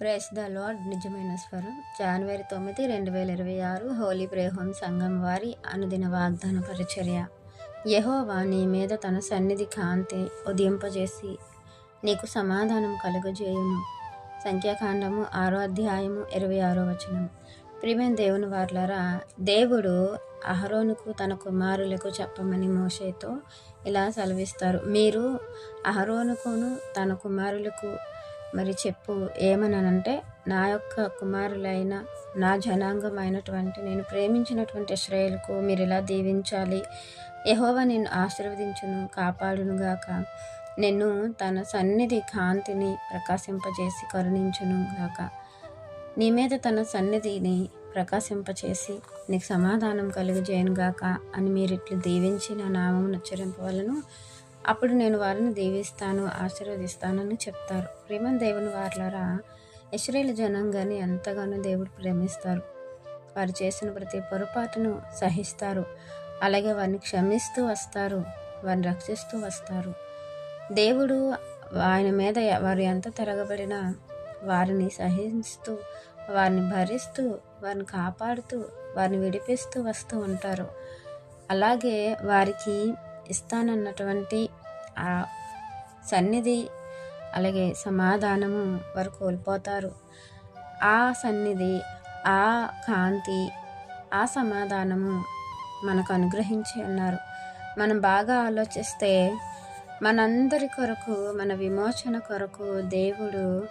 Praise the lord నిజమైన స్వరం. జనవరి తొమ్మిది రెండు వేల ఇరవై ఆరు హోలీ ప్రేహోం సంఘం వారి అనుదిన వాగ్దాన పరిచర్య. యహోవా నీ మీద తన సన్నిధి కాంతి ఉదయింపజేసి నీకు సమాధానం కలుగజేయును. సంఖ్యాకాండము ఆరో అధ్యాయము ఇరవై ఆరో వచనం. ప్రియమైన దేవుని వార్లరా దేవుడు అహరోనుకు తన కుమారులకు చెప్పమని మోషేతో ఇలా సెలవిస్తారు. మీరు అహరోనుకును తన కుమారులకు మరి చెప్పు ఏమనంటే నా యొక్క కుమారులైన నా జనాంగం అయినటువంటి నేను ప్రేమించినటువంటి శ్రేయులకు మీరు ఇలా దీవించాలి? యహోవా నిన్ను ఆశీర్వదించును కాపాడునుగాక నిన్ను తన సన్నిధి కాంతిని ప్రకాశింపజేసి కరుణించును గాక. నీ మీద తన సన్నిధిని ప్రకాశింపచేసి నీకు సమాధానం కలుగజేయను గాక అని మీరు ఇట్లు దీవించి నా నామం ఉచ్చరింపవలను అప్పుడు నేను వారిని దీవిస్తాను ఆశీర్వదిస్తానని చెప్తారు. ప్రేమ దేవుని వారులరా ఇస్రాయేల్ జనాంగాన్ని ఎంతగానో దేవుడు ప్రేమిస్తారు. వారు చేసిన ప్రతి పొరపాటును సహిస్తారు. అలాగే వారిని క్షమిస్తూ వస్తారు వారిని రక్షిస్తూ వస్తారు. దేవుడు ఆయన మీద వారు ఎంత తిరగబడినా వారిని సహిస్తూ వారిని భరిస్తూ వారిని కాపాడుతూ వారిని విడిపిస్తూ వస్తూ ఉంటారు. అలాగే వారికి ఇస్తానన్నటువంటి ఆ సన్నిధి అలాగే సమాధానము వారు కోల్పోతారు. ఆ సన్నిధి ఆ కాంతి ఆ సమాధానము మనకు అనుగ్రహించి ఉన్నారు. మనం బాగా ఆలోచిస్తే మనందరి కొరకు మన విమోచన కొరకు దేవుడు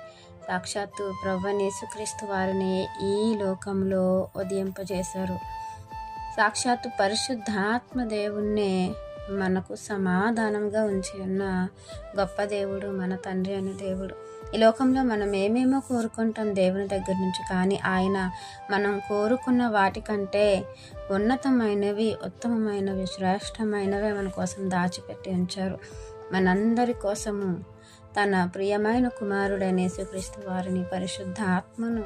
సాక్షాత్తు ప్రవ్వనేసుక్రీస్తు వారిని ఈ లోకంలో ఉదయింపజేశారు. సాక్షాత్తు పరిశుద్ధాత్మ దేవుణ్ణే మనకు సమాధానంగా ఉంచి ఉన్న గొప్ప దేవుడు మన తండ్రి అనే దేవుడు. ఈ లోకంలో మనం ఏమేమో కోరుకుంటాం దేవుని దగ్గర నుంచి కానీ ఆయన మనం కోరుకున్న వాటికంటే ఉన్నతమైనవి ఉత్తమమైనవి శ్రేష్టమైనవి మన కోసం దాచిపెట్టి ఉంచారు. మనందరి కోసము తన ప్రియమైన కుమారుడైన యేసుక్రీస్తు వారిని పరిశుద్ధ ఆత్మను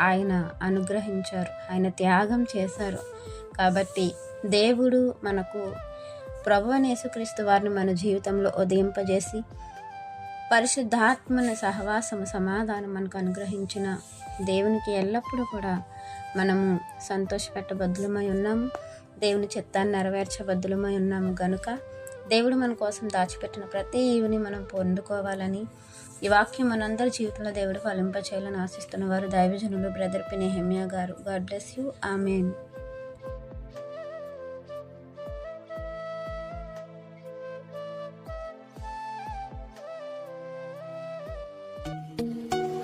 ఆయన అనుగ్రహించారు. ఆయన త్యాగం చేశారు. కాబట్టి దేవుడు మనకు ప్రభు యేసుక్రీస్తు వారిని మన జీవితంలో ఉదయింపజేసి పరిశుద్ధాత్మన సహవాసం సమాధానం మనకు అనుగ్రహించిన దేవునికి ఎల్లప్పుడూ కూడా మనము సంతోషపెట్టబద్దులమై ఉన్నాము. దేవుని చిత్తాన్ని నెరవేర్చబద్దులమై ఉన్నాము గనుక దేవుడు మన కోసం దాచిపెట్టిన ప్రతి ఈవిని మనం పొందుకోవాలని ఈ వాక్యం మనందరి జీవితంలో దేవుడు ఫలింపచేయాలని ఆశిస్తున్న వారు దైవజనులు బ్రదర్ పినే హెమ్యా గారు. God bless you. Amen.